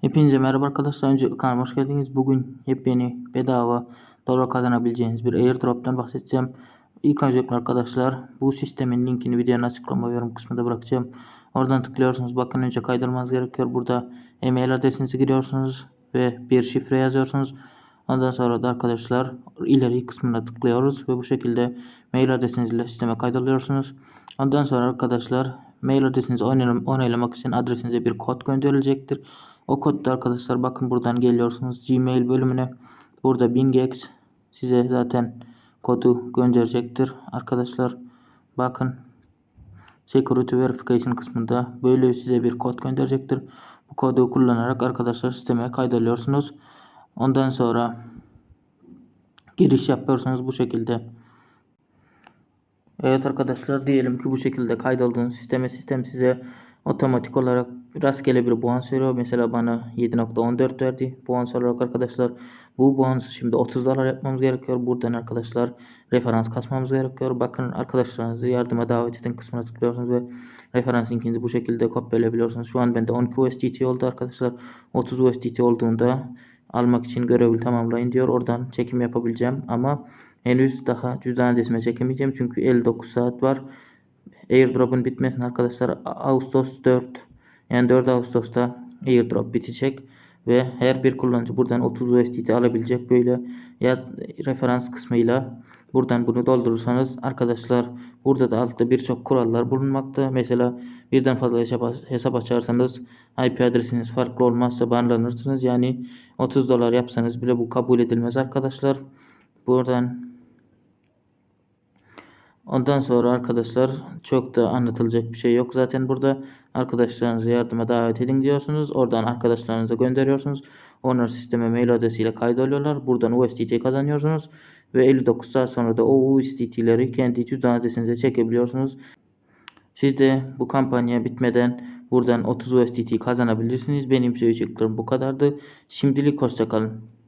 Hepinize merhaba arkadaşlar. Öncelikle kanalıma hoş geldiniz. Bugün yepyeni bedava dolar kazanabileceğiniz bir airdrop'tan bahsedeceğim. İlk öncelikle arkadaşlar bu sistemin linkini videonun açıklama yorum kısmında bırakacağım. Oradan tıklıyorsunuz. Bakın önce kaydırmanız gerekiyor. Burada e-mail adresinizi giriyorsunuz ve bir şifre yazıyorsunuz. Ondan sonra da arkadaşlar ileri kısmına tıklıyoruz ve bu şekilde mail adresinizle sisteme kaydoluyorsunuz. Ondan sonra arkadaşlar mail adresinizi onaylam- onaylamak için adresinize bir kod gönderilecektir. O kodda arkadaşlar bakın buradan geliyorsunuz Gmail bölümüne. Burada BingX size zaten kodu gönderecektir. Arkadaşlar bakın Security Verification kısmında böyle size bir kod gönderecektir. Bu kodu kullanarak arkadaşlar sisteme kaydoluyorsunuz. Ondan sonra giriş yapıyorsunuz bu şekilde. Evet arkadaşlar diyelim ki bu şekilde kaydoldunuz sisteme sistem size otomatik olarak rastgele bir bonus veriyor. Mesela bana 7.14 verdi bonus olarak arkadaşlar. Bu bonusu şimdi 30 dolar yapmamız gerekiyor. Buradan arkadaşlar referans kasmamız gerekiyor. Bakın arkadaşlarınızı yardıma davet edin kısmına tıklıyorsunuz ve referans linkinizi bu şekilde kopyalayabiliyorsunuz. Şu an bende 12 USDT oldu arkadaşlar. 30 USDT olduğunda almak için görevi tamamlayın diyor. Oradan çekim yapabileceğim ama henüz daha cüzdan adresime çekemeyeceğim çünkü 59 saat var. Airdrop'un bitmesine arkadaşlar Ağustos 4 yani 4 Ağustos'ta airdrop bitecek ve her bir kullanıcı buradan 30 USDT alabilecek böyle ya referans kısmıyla buradan bunu doldurursanız arkadaşlar burada da altta birçok kurallar bulunmakta. Mesela birden fazla hesap, hesap açarsanız IP adresiniz farklı olmazsa banlanırsınız. Yani 30 dolar yapsanız bile bu kabul edilmez arkadaşlar. Buradan Ondan sonra arkadaşlar çok da anlatılacak bir şey yok. Zaten burada arkadaşlarınızı yardıma davet edin diyorsunuz. Oradan arkadaşlarınıza gönderiyorsunuz. Onlar sisteme mail adresiyle kaydoluyorlar. Buradan USDT kazanıyorsunuz. Ve 59 saat sonra da o USDT'leri kendi cüzdan adresinize çekebiliyorsunuz. Siz de bu kampanya bitmeden buradan 30 USDT kazanabilirsiniz. Benim söyleyeceklerim bu kadardı. Şimdilik hoşçakalın.